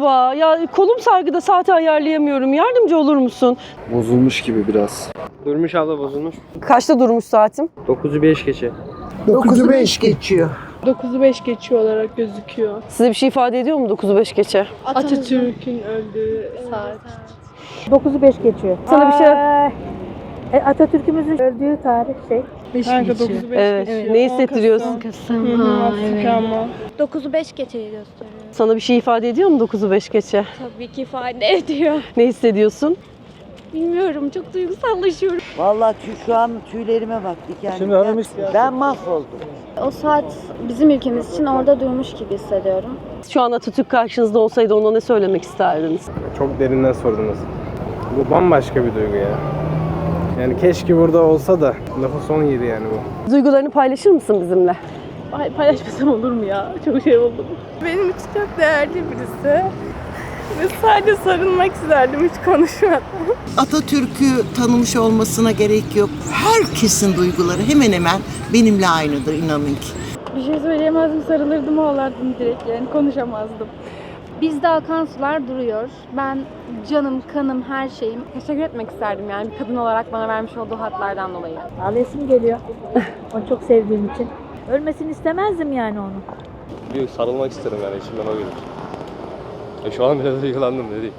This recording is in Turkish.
merhaba. Ya kolum sargıda saati ayarlayamıyorum. Yardımcı olur musun? Bozulmuş gibi biraz. Durmuş abla bozulmuş. Kaçta durmuş saatim? 9'u 5 geçe. 9'u 5 geçiyor. 9'u 5 geçiyor olarak gözüküyor. Size bir şey ifade ediyor mu 9'u 5 geçe? Atatürk'ün öldüğü saat. 9'u 5 geçiyor. Sana bir şey... E, Atatürk'ümüzün öldüğü tarih şey. Kanka 9'u 5 Evet. geçiyor. Ne 10 hissettiriyorsun? Kasım. Hı hı, Afrika ama. 9'u 5 geçeyi gösteriyor. Sana bir şey ifade ediyor mu 9'u 5 geçe? Tabii ki ifade ediyor. Ne hissediyorsun? Bilmiyorum çok duygusallaşıyorum. Vallahi tüy, şu an tüylerime bak diken Şimdi diken. hanım istiyor. Ben mahvoldum. O saat bizim ülkemiz için orada durmuş gibi hissediyorum. Şu an Atatürk karşınızda olsaydı ona ne söylemek isterdiniz? Çok derinden sordunuz. Bu bambaşka bir duygu ya. Yani keşke burada olsa da lafı son yedi yani bu. Duygularını paylaşır mısın bizimle? Ay paylaşmasam olur mu ya? Çok şey oldu. Benim için çok değerli birisi. Ve sadece sarılmak isterdim hiç konuşmadan. Atatürk'ü tanımış olmasına gerek yok. Herkesin duyguları hemen hemen benimle aynıdır inanın ki. Bir şey söyleyemezdim, sarılırdım, ağlardım direkt yani konuşamazdım. Bizde akan sular duruyor. Ben canım, kanım, her şeyim. Teşekkür etmek isterdim yani bir kadın olarak bana vermiş olduğu hatlardan dolayı. Ağlayasım geliyor. Onu çok sevdiğim için. Ölmesini istemezdim yani onu. Bir sarılmak isterim yani içimden o gelir. E şu an bile duygulandım diyeyim.